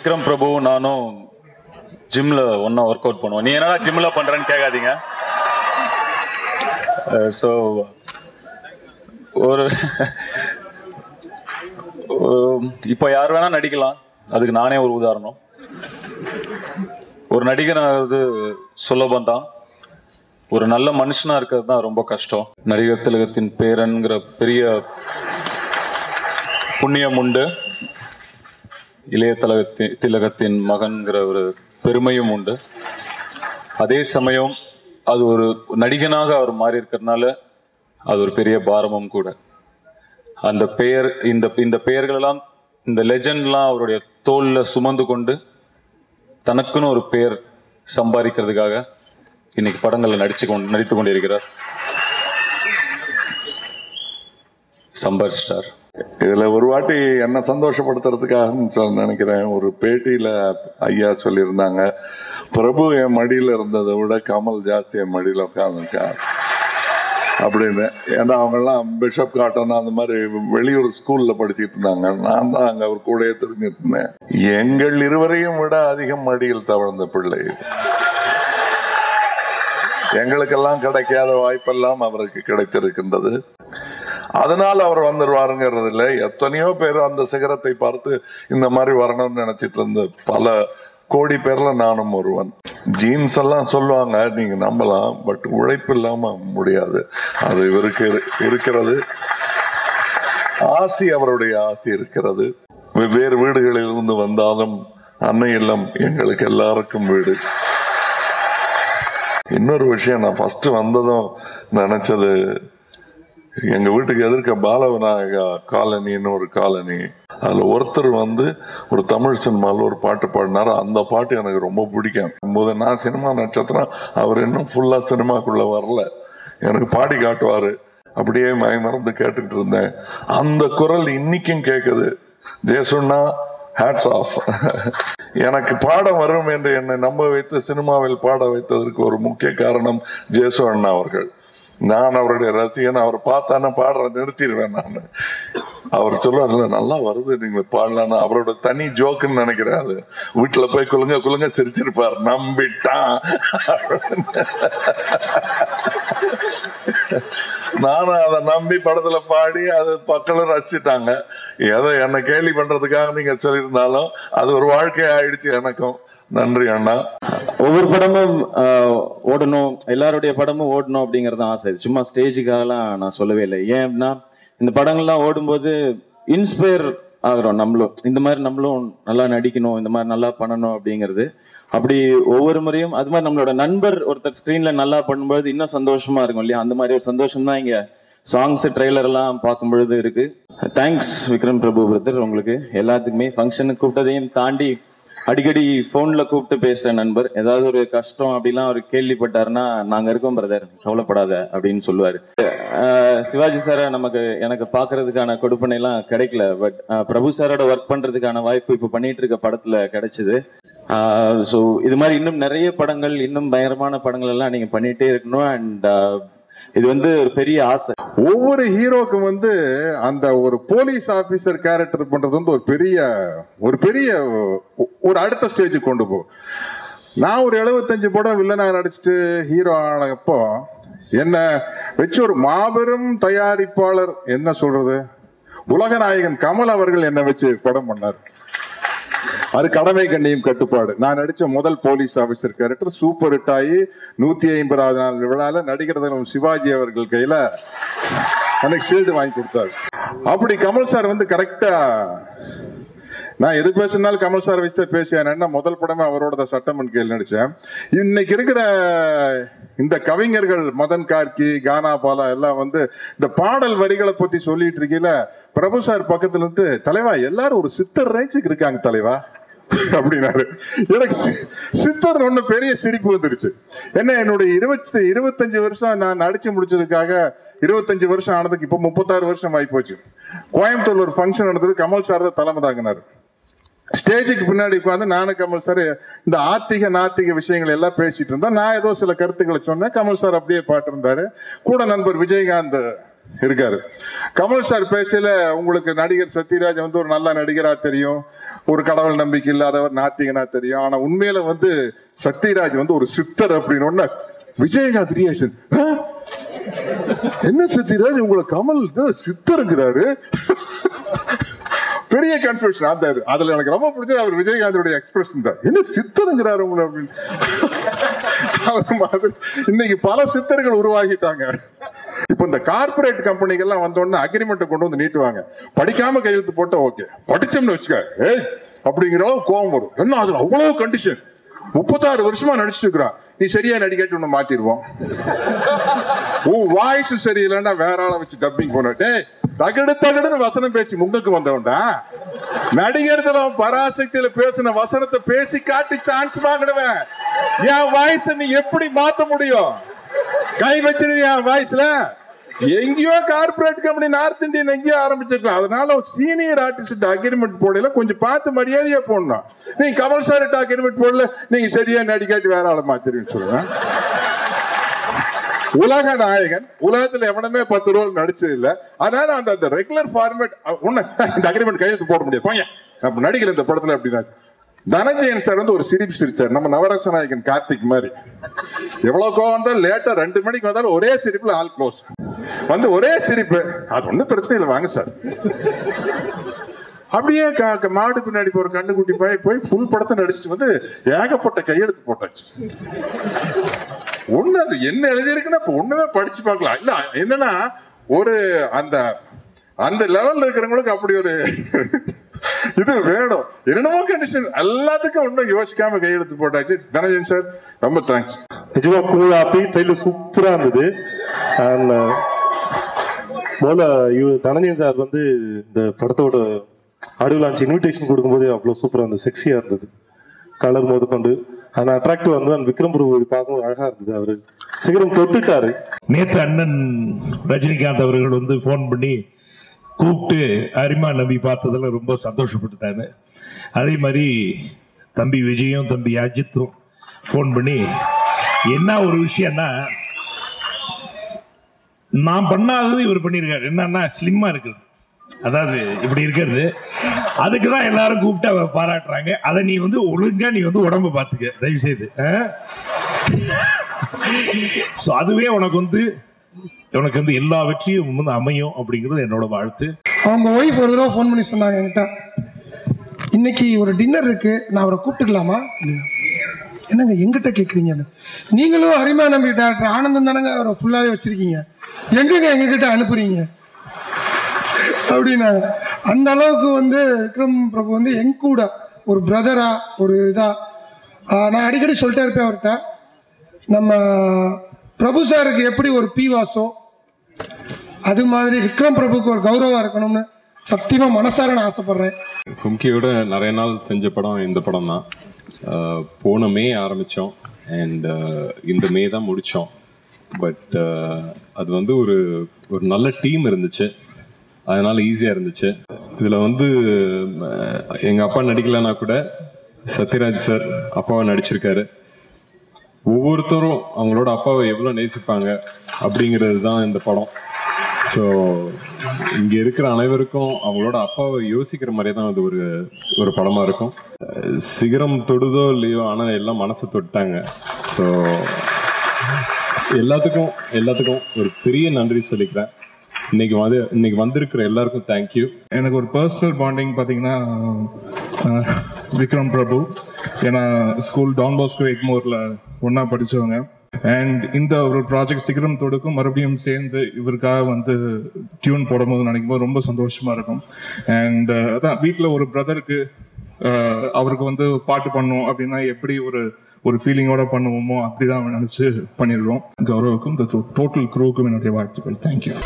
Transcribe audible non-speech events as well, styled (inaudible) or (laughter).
விக்ரம் பிரபு நானும் ஜிம்ல ஒன்னா ஒர்க் அவுட் பண்ணுவோம். நீ என்னடா ஜிம்ல பண்றேன்னு கேட்காதீங்க. ஸோ ஒரு இப்போ யார் வேணா நடிக்கலாம். அதுக்கு நானே ஒரு உதாரணம். ஒரு நடிகனாகிறது சுலபம் தான். ஒரு நல்ல மனுஷனா இருக்கிறது தான் ரொம்ப கஷ்டம். நடிகர் திலகத்தின் பேரன்கிற பெரிய புண்ணியம் உண்டு. இளைய திலகத்தின் திலகத்தின் மகன்கிற ஒரு பெருமையும் உண்டு. அதே சமயம் அது ஒரு நடிகனாக அவர் மாறி இருக்கிறதுனால அது ஒரு பெரிய பாரமும் கூட. அந்த பெயர் இந்த இந்த பெயர்களெல்லாம் இந்த லெஜண்ட்லாம் அவருடைய தோல்ல சுமந்து கொண்டு தனக்குன்னு ஒரு பெயர் சம்பாதிக்கிறதுக்காக இன்னைக்கு படங்களில் நடிச்சு கொண்டு நடித்து கொண்டிருக்கிறார். சம்பர் ஸ்டார் இதுல ஒரு வாட்டி என்ன சந்தோஷப்படுத்துறதுக்காக நினைக்கிறேன். ஒரு பேட்டியில ஐயா சொல்லியிருந்தாங்க பிரபு என் மடியில இருந்ததை விட கமல் ஜாஸ்தி என் மடியில உட்காந்துருக்கார் அப்படின்னு. ஏன்னா அவங்கெல்லாம் பிஷப் காட்டன் அந்த மாதிரி வெளியூர் ஸ்கூல்ல படிச்சிட்டு இருந்தாங்க. நான் தான் அங்க அவர் கூடயே தெரிஞ்சிட்டு இருந்தேன். எங்கள் இருவரையும் விட அதிகம் மடியில் தவழ்ந்த பிள்ளை எங்களுக்கெல்லாம் கிடைக்காத வாய்ப்பெல்லாம் அவருக்கு கிடைத்திருக்கின்றது. அதனால் அவர் வந்துருவாருங்கிறது இல்லை. எத்தனையோ பேர் அந்த சிகரத்தை பார்த்து இந்த மாதிரி வரணும்னு நினைச்சிட்டு இருந்த பல கோடி பேர்ல நானும் ஒருவன். ஜீன்ஸ் எல்லாம் சொல்லுவாங்க நீங்க நம்பலாம் பட் உழைப்பு இல்லாமல் முடியாது. அது இவருக்கு இருக்கிறது. ஆசி அவருடைய ஆசி இருக்கிறது. வெவ்வேறு வீடுகளில் இருந்து வந்தாலும் அன்னை இல்லம் எங்களுக்கு எல்லாருக்கும் வீடு. இன்னொரு விஷயம் நான் ஃபர்ஸ்ட் வந்ததும் நினச்சது எங்க வீட்டுக்கு எதிர்க்க பாலவிநாயகா காலனின்னு ஒரு காலனி. அதுல ஒருத்தர் வந்து ஒரு தமிழ் சினிமாவில் ஒரு பாட்டு பாடினாரு. அந்த பாட்டு எனக்கு ரொம்ப பிடிக்கும். போது நான் சினிமா நட்சத்திரம் அவர் இன்னும் ஃபுல்லா சினிமாக்குள்ள வரல. எனக்கு பாடி காட்டுவாரு. அப்படியே மயமறந்து கேட்டுக்கிட்டு இருந்தேன். அந்த குரல் இன்னைக்கும் கேக்குது. ஜெயசுண்ணா ஹேட்ஸ் ஆஃப் எனக்கு பாட வரும் என்று என்னை நம்ப வைத்து சினிமாவில் பாட வைத்ததற்கு ஒரு முக்கிய காரணம் ஜேசு அண்ணா அவர்கள். நான் அவருடைய ரசிகன் அவர் பார்த்தானே பாடுற நிறுத்திடுவேன் நான். அவர் சொல்லுவார்ல நல்லா வருது நீங்க பாடலான்னு அவரோட தனி ஜோக்குன்னு நினைக்கிறேன் அது. வீட்டுல போய் குலுங்க குலுங்க சிரிச்சிருப்பார். நம்பிட்டான். (laughs) நானும் அதை நம்பி படத்துல பாடி அது மக்களும் ரசிச்சிட்டாங்க. ஏதோ என்ன கேலி பண்றதுக்காக நீங்க சொல்லியிருந்தாலும் அது ஒரு வாழ்க்கை ஆயிடுச்சு எனக்கும். நன்றி அண்ணா. ஒவ்வொரு படமும் ஆஹ், ஓடணும். எல்லாருடைய படமும் ஓடணும் அப்படிங்கறது ஆசை. சும்மா ஸ்டேஜுக்காகலாம் நான் சொல்லவே இல்லை. ஏன் அப்படின்னா இந்த படங்கள்லாம் ஓடும்போது இன்ஸ்பயர் ஆகுறோம். நம்மளும் இந்த மாதிரி நம்மளும் நல்லா நடிக்கணும் இந்த மாதிரி நல்லா பண்ணணும் அப்படிங்கிறது. அப்படி ஒவ்வொரு முறையும் அது மாதிரி நம்மளோட நண்பர் ஒருத்தர் ஸ்க்ரீன்ல நல்லா பண்ணும்போது இன்னும் சந்தோஷமா இருக்கும் இல்லையா? அந்த மாதிரி ஒரு சந்தோஷம் தான் இங்க சாங்ஸ் ட்ரெய்லர் எல்லாம் பார்க்கும்பொழுது இருக்கு. தேங்க்ஸ் விக்ரம் பிரபு பிரதர் உங்களுக்கு எல்லாத்துக்குமே ஃபங்க்ஷனுக்கு கூப்பிட்டதையும் தாண்டி அடிக்கடி ஃபோனில் கூப்பிட்டு பேசுகிற நண்பர். ஏதாவது ஒரு கஷ்டம் அப்படிலாம் அவர் கேள்விப்பட்டாருன்னா நாங்கள் இருக்கோம் பிரதர் கவலைப்படாத அப்படின்னு சொல்லுவாரு. சிவாஜி சாரை நமக்கு எனக்கு பார்க்கறதுக்கான கொடுப்பனைலாம் கிடைக்கல. பட் பிரபு சாரோட ஒர்க் பண்றதுக்கான வாய்ப்பு இப்போ பண்ணிட்டு இருக்க படத்தில் கிடைச்சிது. ஸோ இது மாதிரி இன்னும் நிறைய படங்கள் இன்னும் பயங்கரமான படங்கள் எல்லாம் நீங்கள் பண்ணிட்டே இருக்கணும். அண்ட் இது வந்து ஒரு பெரிய ஆசை. ஒவ்வொரு ஹீரோக்கும் வந்து அந்த ஒரு போலீஸ் ஆபீசர் கேரக்டர் பண்றது வந்து ஒரு பெரிய ஒரு பெரிய ஒரு அடுத்த ஸ்டேஜுக்கு கொண்டு போ நான் ஒரு 75 படம் வில்லனா நடிச்சுட்டு ஹீரோ ஆனப்போ என்ன வச்சு ஒரு மாபெரும் தயாரிப்பாளர் என்ன சொல்றது? உலகநாயகன் கமல் அவர்கள் என்ன வச்சு படம் பண்ணார். அது கடமை கண்ணியும் கட்டுப்பாடு. நான் நடிச்ச முதல் police officer character super hit ஆகி நூத்தி ஐம்பதாவது நாள் விழால நடிகர் சிவாஜி அவர்கள் கையில அன்னைக்கு ஷீல்டு வாங்கி கொடுத்தாரு. அப்படி கமல் சார் வந்து கரெக்டா நான் எது பேசினாலும் கமல் சார் வச்சு தான் பேசியானேன்னா முதல் படமே அவரோட தான் சட்டமன் கேள் நடிச்சேன். இன்னைக்கு இருக்கிற இந்த கவிஞர்கள் மதன் கார்கி கானா பாலா எல்லாம் வந்து இந்த பாடல் வரிகளை பத்தி சொல்லிட்டு இருக்கையில பிரபு சார் பக்கத்துல இருந்து தலைவா எல்லாரும் ஒரு சித்தர் ரேஞ்சுக்கு இருக்காங்க தலைவா அப்படின்னாரு. எனக்கு சி- சித்தர் ஒண்ணு பெரிய சிரிப்பு வந்துருச்சு. என்ன என்னுடைய இருபத்தி இருபத்தஞ்சு வருஷம் நான் நடிச்சு முடிச்சதுக்காக இருபத்தஞ்சு வருஷம் ஆனதுக்கு இப்போ முப்பத்தாறு வருஷம் ஆகி போச்சு கோயம்புத்தூர்ல ஒரு ஃபங்க்ஷன் நடந்தது கமல் சார் தான் தலைமை தாங்கினார். ஸ்டேஜுக்கு பின்னாடி உட்காந்து நானும் கமல் சார் இந்த ஆத்திக நாத்திக விஷயங்கள் எல்லாம் பேசிட்டு இருந்தோம். நான் ஏதோ சில கருத்துக்களை சொன்னேன். கமல் சார் அப்படியே பாட்டு இருந்தாரு கூட நண்பர் விஜயகாந்த் இருக்காரு. கமல் சார் பேசல உங்களுக்கு நடிகர் சத்யராஜ் வந்து ஒரு நல்ல நடிகரா தெரியும். ஒரு கடவுள் நம்பிக்கை இல்லாதவர் நாத்திகனா தெரியும். ஆனா உண்மையில வந்து சத்யராஜ் வந்து ஒரு சித்தர் அப்படின்னு விஜயகாந்த் ரியாக்ஷன் என்ன சித்திராஜ் உங்களை கமல் தான் சித்தருங்கிறாரு? பெரிய கன்ஃபியூஷன் அந்த அதுல எனக்கு ரொம்ப பிடிச்சது அவர் விஜயகாந்தோட எக்ஸ்பிரஷன் தான். என்ன சித்தருங்கிறாரு உங்களை அப்படின்னு? அது மாதிரி. இன்னைக்கு பல சித்தர்கள் உருவாகிட்டாங்க. இப்ப இந்த கார்பரேட் கம்பெனிகள்லாம் வந்தோடனே அக்ரிமெண்ட் கொண்டு வந்து நீட்டுவாங்க. படிக்காம கையெழுத்து போட்டா ஓகே படிச்சோம்னு வச்சுக்க ஏய் அப்படிங்கிற கோவம் வரும். என்ன அதுல அவ்வளவு கண்டிஷன் முப்பத்தாறு வருஷமா நடிச்சிட்டு இருக்கிறான் நீ சரியா நடிக்காட்டி ஒண்ணு மாட்டிடுவோம் (laughs) உன் வாய்ஸ் சரியில்லைன்னா வேற ஆளை வச்சு டப்பிங் போன டேய் தகடு தகடுன்னு வசனம் பேசி முங்குக்கு வந்தவன்டா. நடிகர் தினம் பராசக்தியில பேசின வசனத்தை பேசி காட்டி சான்ஸ் வாங்கிடுவேன். என் வாய்ஸ் நீ எப்படி மாத்த முடியும்? கை வச்சிருவியா வாய்ஸ்ல எங்கேயோ கார்பரேட் கம்பெனி நார்த் இந்தியன் எங்கேயோ ஆரம்பிச்சிருக்கலாம். அதனால சீனியர் ஆர்டிஸ்ட் அக்ரிமெண்ட் போடல. கொஞ்சம் பார்த்து மரியாதையா போடணும். நீங்க கமல் சார் அக்ரிமெண்ட் போடல நீங்க சரியா நடிக்காட்டி வேற ஆளை மாத்திருன்னு சொல்லுவேன் உலக நாயகன் உலகத்துல எவனுமே பத்து ரோல் நடிச்சது இல்ல. அதனால அந்த அந்த ரெகுலர் ஃபார்மேட் ஒண்ணு இந்த அக்ரிமெண்ட் கையெழுத்து போட முடியாது. பையன் நம்ம நடிகர் இந்த படத்துல அப்படின்னா தனஞ்சயன் சார் வந்து ஒரு சிரிப்பு சிரிச்சார். நம்ம நவரச நாயகன் கார்த்திக் மாதிரி. எவ்வளவு கோவம் வந்தாலும் லேட்டா ரெண்டு மணிக்கு வந்தாலும் ஒரே சிரிப்புல ஆல் க்ளோஸ் வந்து ஒரே சிரிப்பு. அது ஒன்றும் பிரச்சனை இல்லை வாங்க சார். அப்படியே மாடு பின்னாடி போற கண்ணுக்குட்டி போய் போய் ஃபுல் படத்தை நடிச்சுட்டு வந்து ஏகப்பட்ட கையெழுத்து போட்டாச்சு. ஒண்ணு அது என்ன எழுதியிருக்குன்னா இப்ப ஒண்ணுமே படிச்சு பார்க்கலாம் இல்ல என்னன்னா ஒரு அந்த அந்த லெவல்ல இருக்கிறவங்களுக்கு அப்படி ஒரு இது வேணும். என்னென்னமோ கண்டிஷன் எல்லாத்துக்கும் ஒண்ணும் யோசிக்காம கையெழுத்து போட்டாச்சு. தனஜன் சார் ரொம்ப தேங்க்ஸ் நிஜமா கூல் ஆப்பி ட்ரெயிலர் சூப்பரா இருந்தது. அண்ட் uh, போல இவர் தனஞ்சயன் சார் வந்து இந்த படத்தோட ஆடியோ லான்ச் இன்விடேஷன் கொடுக்கும்போது அவ்வளோ சூப்பராக இருந்தது. செக்ஸியாக இருந்தது. கலர் முதற்கொண்டு அந்த அட்ராக்டிவ் வந்து அந்த விக்ரம் பிரபு பார்க்கவும் அழகாக இருந்தது. அவர் சிகரம் தொட்டுட்டாரு. நேத்து அண்ணன் ரஜினிகாந்த் அவர்கள் வந்து ஃபோன் பண்ணி கூப்பிட்டு அரிமா நம்பி பார்த்ததில் ரொம்ப சந்தோஷப்பட்டுட்டாரு. அதே மாதிரி தம்பி விஜயும் தம்பி அஜித்தும் ஃபோன் பண்ணி என்ன ஒரு விஷயம்னா நான் பண்ணாதது இவர் பண்ணியிருக்காரு என்னன்னா ஸ்லிம்மா இருக்குது அதாவது இப்படி இருக்கிறது. அதுக்கு தான் எல்லாரும் கூப்பிட்டு அவர் பாராட்டுறாங்க. அதை நீ வந்து ஒழுங்கா நீ வந்து உடம்ப பார்த்துக்க. தயவு செய்து ஆ? ஸோ அதுவே உனக்கு வந்து உனக்கு வந்து எல்லா வெற்றியும் வந்து அமையும் அப்படிங்கிறது என்னோட வாழ்த்து. அவங்க ஒய்ஃப் ஒரு தடவை ஃபோன் பண்ணி சொன்னாங்க என்கிட்ட. இன்னைக்கு ஒரு டின்னர் இருக்கு. நான் அவரை கூப்பிட்டுக்கலாமா? என்னங்க எங்கிட்ட கேட்குறீங்க நீங்களும் அரிமா நம்பி டாக்டர் ஆனந்தம் தானங்க அவரை ஃபுல்லாகவே வச்சுருக்கீங்க. எங்கங்க எங்ககிட்ட அனுப்புறீங்க? அப்படின்னாங்க அந்த அளவுக்கு வந்து விக்ரம் பிரபு வந்து எங்க கூட ஒரு பிரதரா ஒரு இதாக நான் அடிக்கடி சொல்லிட்டே இருப்பேன் அவர்கிட்ட. நம்ம பிரபு சாருக்கு எப்படி ஒரு பி வாசோ அது மாதிரி விக்ரம் பிரபுக்கு ஒரு கௌரவம் இருக்கணும்னு சத்தியமா மனசார நான் ஆசைப்படுறேன். கும்கியோட நிறைய நாள் செஞ்ச படம் இந்த படம் தான் Uh, போன மே ஆரம்பித்தோம் அண்ட் uh, இந்த மே தான் முடித்தோம் பட் uh, அது வந்து ஒரு ஒரு நல்ல டீம் இருந்துச்சு. அதனால ஈஸியாக இருந்துச்சு. இதில் வந்து எங்கள் அப்பா நடிக்கலன்னா கூட சத்யராஜ் சார் அப்பாவை நடிச்சிருக்காரு. ஒவ்வொருத்தரும் அவங்களோட அப்பாவை எவ்வளோ நேசிப்பாங்க அப்படிங்கிறது தான் இந்த படம். ஸோ இங்கே இருக்கிற அனைவருக்கும் அவங்களோட அப்பாவை யோசிக்கிற மாதிரி தான் அது ஒரு ஒரு படமாக இருக்கும். சிகரம் தொடுதோ இல்லையோ ஆனால் எல்லாம் மனசை தொட்டாங்க. ஸோ எல்லாத்துக்கும் எல்லாத்துக்கும் ஒரு பெரிய நன்றி சொல்லிக்கிறேன். இன்னைக்கு வந்து இன்னைக்கு வந்திருக்கிற எல்லாருக்கும் தேங்க்யூ எனக்கு ஒரு பர்சனல் பாண்டிங் பார்த்தீங்கன்னா விக்ரம் பிரபு. ஏன்னா ஸ்கூல் டான் பாஸ்கோ எக்மோரில் ஒன்றா படித்தவங்க அண்ட் இந்த ஒரு ப்ராஜெக்ட் சீக்கிரம் தொடுக்கும் மறுபடியும் சேர்ந்து இவருக்காக வந்து டியூன் போடும்போது நினைக்கும் போது ரொம்ப சந்தோஷமா இருக்கும். அண்ட் uh, அதான் வீட்டில் ஒரு பிரதருக்கு uh, அவருக்கு வந்து பாட்டு பண்ணுவோம் அப்படின்னா எப்படி ஒரு ஒரு ஃபீலிங்கோட பண்ணுவோமோ அப்படிதான் நினச்சி பண்ணிடுறோம் கௌரவுக்கும் இந்த டோட்டல் குரூவுக்கும் என்னுடைய வாழ்த்துக்கள். தேங்க்யூ